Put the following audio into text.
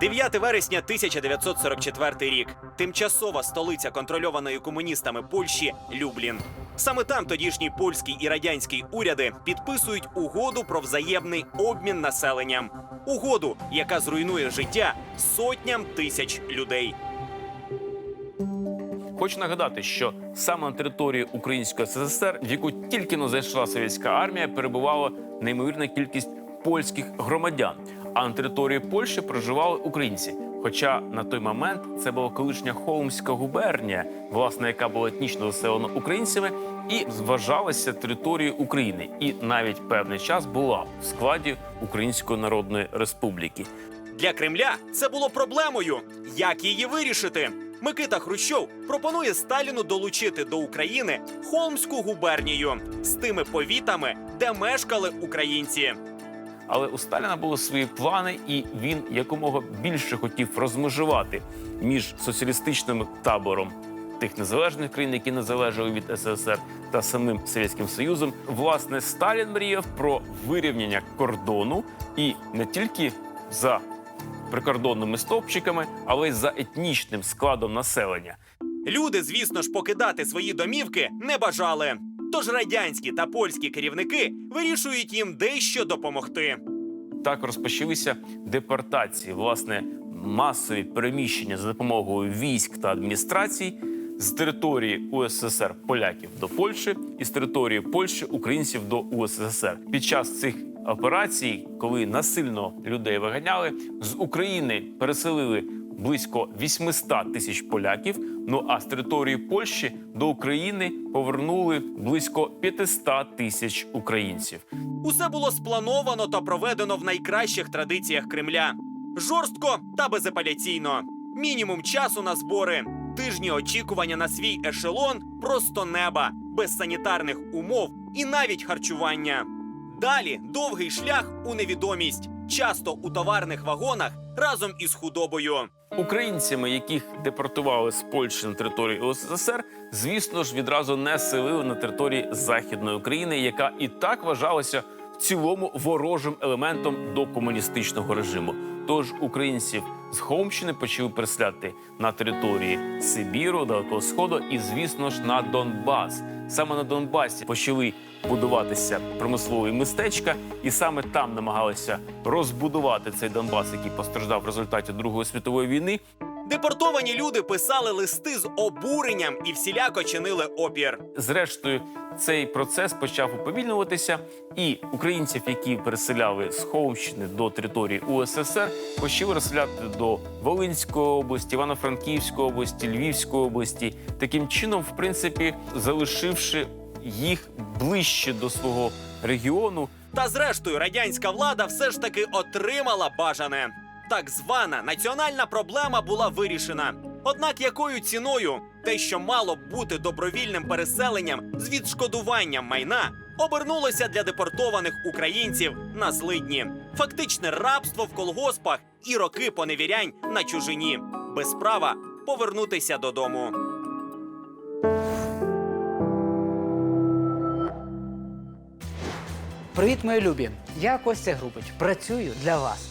9 вересня 1944 рік. Тимчасова столиця контрольованої комуністами Польщі Люблін. Саме там тодішній польський і радянський уряди підписують угоду про взаємний обмін населенням. Угоду, яка зруйнує життя сотням тисяч людей. Хочу нагадати, що саме на території Української СССР, в яку тільки но зайшла совєтська армія, перебувала неймовірна кількість польських громадян. А на території Польщі проживали українці. Хоча на той момент це була колишня Холмська губернія, власне, яка була етнічно заселена українцями, і вважалася територією України, і навіть певний час була в складі Української Народної Республіки. Для Кремля це було проблемою. Як її вирішити? Микита Хрущов пропонує Сталіну долучити до України Холмську губернію з тими повітами, де мешкали українці. Але у Сталіна були свої плани, і він якомога більше хотів розмежувати між соціалістичним табором тих незалежних країн, які не залежали від СССР, та самим Совєтським Союзом. Власне, Сталін мріяв про вирівняння кордону і не тільки за прикордонними стовпчиками, але й за етнічним складом населення. Люди, звісно ж, покидати свої домівки не бажали. Тож радянські та польські керівники вирішують їм дещо допомогти. Так розпочалися депортації, власне, масові переміщення за допомогою військ та адміністрацій з території УССР поляків до Польщі і з території Польщі українців до УССР. Під час цих операцій, коли насильно людей виганяли, з України переселили близько 800 тисяч поляків. Ну а з території Польщі до України повернули близько 500 тисяч українців. Усе було сплановано та проведено в найкращих традиціях Кремля. Жорстко та безапеляційно. Мінімум часу на збори, тижні очікування на свій ешелон, просто неба, без санітарних умов і навіть харчування. Далі довгий шлях у невідомість, часто у товарних вагонах разом із худобою. Українцями, яких депортували з Польщі на території УССР, звісно ж, відразу не селили на території Західної України, яка і так вважалася цілому ворожим елементом до комуністичного режиму. Тож українців з Холмщини почали переселяти на території Сибіру, Далекого Сходу і, звісно ж, на Донбас. Саме на Донбасі почали будуватися промислові містечка, і саме там намагалися розбудувати цей Донбас, який постраждав в результаті Другої світової війни. Депортовані люди писали листи з обуренням і всіляко чинили опір. Зрештою, цей процес почав уповільнюватися, і українців, які переселяли з Холмщини до території УССР, почали розселяти до Волинської області, Івано-Франківської області, Львівської області, таким чином, в принципі, залишивши їх ближче до свого регіону. Та зрештою радянська влада все ж таки отримала бажане. Так звана національна проблема була вирішена. Однак якою ціною те, що мало бути добровільним переселенням з відшкодуванням майна, обернулося для депортованих українців на злидні, фактичне рабство в колгоспах і роки поневірянь на чужині, без права повернутися додому. Привіт, мої любі! Я Костя Грубич. Працюю для вас.